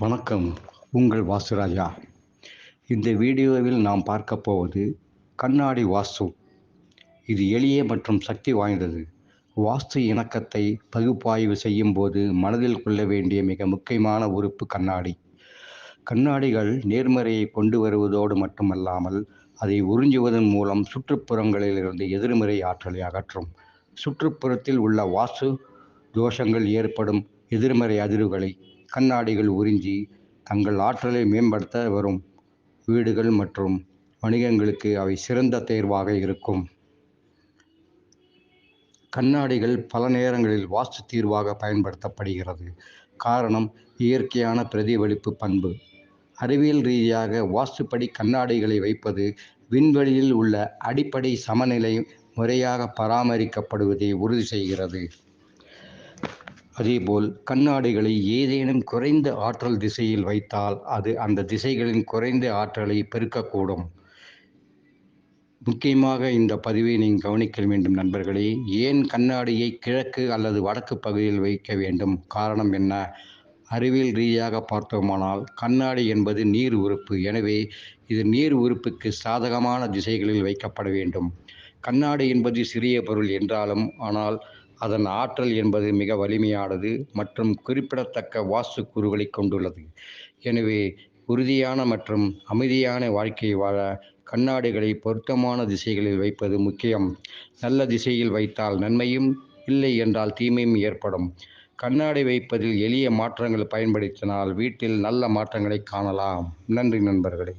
வணக்கம். உங்கள் வாசுராஜா. இந்த வீடியோவில் நாம் பார்க்க போவது கண்ணாடி வாஸ்து. இது எளிய மற்றும் சக்தி வாய்ந்தது. வாஸ்து இணக்கத்தை பகுப்பாய்வு செய்யும் போது மனதில் கொள்ள வேண்டிய மிக முக்கியமான உறுப்பு கண்ணாடி. கண்ணாடிகள் நேர்மறையை கொண்டு வருவதோடு மட்டுமல்லாமல் அதை உறிஞ்சுவதன் மூலம் சுற்றுப்புறங்களிலிருந்து எதிர்மறை ஆற்றலை அகற்றும். சுற்றுப்புறத்தில் உள்ள வாஸ்து தோஷங்கள் ஏற்படும் எதிர்மறை அதிர்வுகளை கண்ணாடிகள் உறிஞ்சி தங்கள் ஆற்றலை மேம்படுத்த வரும் வீடுகள் மற்றும் வணிகங்களுக்கு அவை சிறந்த தேர்வாக இருக்கும். கண்ணாடிகள் பல நேரங்களில் வாஸ்து தீர்வாக பயன்படுத்தப்படுகிறது. காரணம் இயற்கையான பிரதிபலிப்பு பண்பு. அறிவியல் ரீதியாக வாஸ்துப்படி கண்ணாடிகளை வைப்பது விண்வெளியில் உள்ள அடிப்படை சமநிலை முறையாக பராமரிக்கப்படுவதை உறுதி செய்கிறது. அதேபோல் கண்ணாடிகளை ஏதேனும் குறைந்த ஆற்றல் திசையில் வைத்தால் அது அந்த திசைகளின் குறைந்த ஆற்றலை பெருக்கக்கூடும். முக்கியமாக இந்த பதிவை நீங்கள் கவனிக்க வேண்டும் நண்பர்களே. ஏன் கண்ணாடியை கிழக்கு அல்லது வடக்கு பகுதியில் வைக்க வேண்டும்? காரணம் என்ன? அறிவியல் ரீதியாக பார்த்தோமானால் கண்ணாடி என்பது நீர் உறுப்பு. எனவே இது நீர் உறுப்புக்கு சாதகமான திசைகளில் வைக்கப்பட வேண்டும். கண்ணாடி என்பது சிறிய பொருள் என்றாலும் ஆனால் அதன் ஆற்றல் என்பது மிக வலிமையானது மற்றும் குறிப்பிடத்தக்க வாஸ்து கூறுகளை கொண்டுள்ளது. எனவே உறுதியான மற்றும் அமைதியான வாழ்க்கையை வாழ கண்ணாடிகளை பொருத்தமான திசைகளில் வைப்பது முக்கியம். நல்ல திசையில் வைத்தால் நன்மையும் இல்லை என்றால் தீமையும் ஏற்படும். கண்ணாடி வைப்பதில் எளிய மாற்றங்கள் பயன்படுத்தினால் வீட்டில் நல்ல மாற்றங்களை காணலாம். நன்றி நண்பர்களே.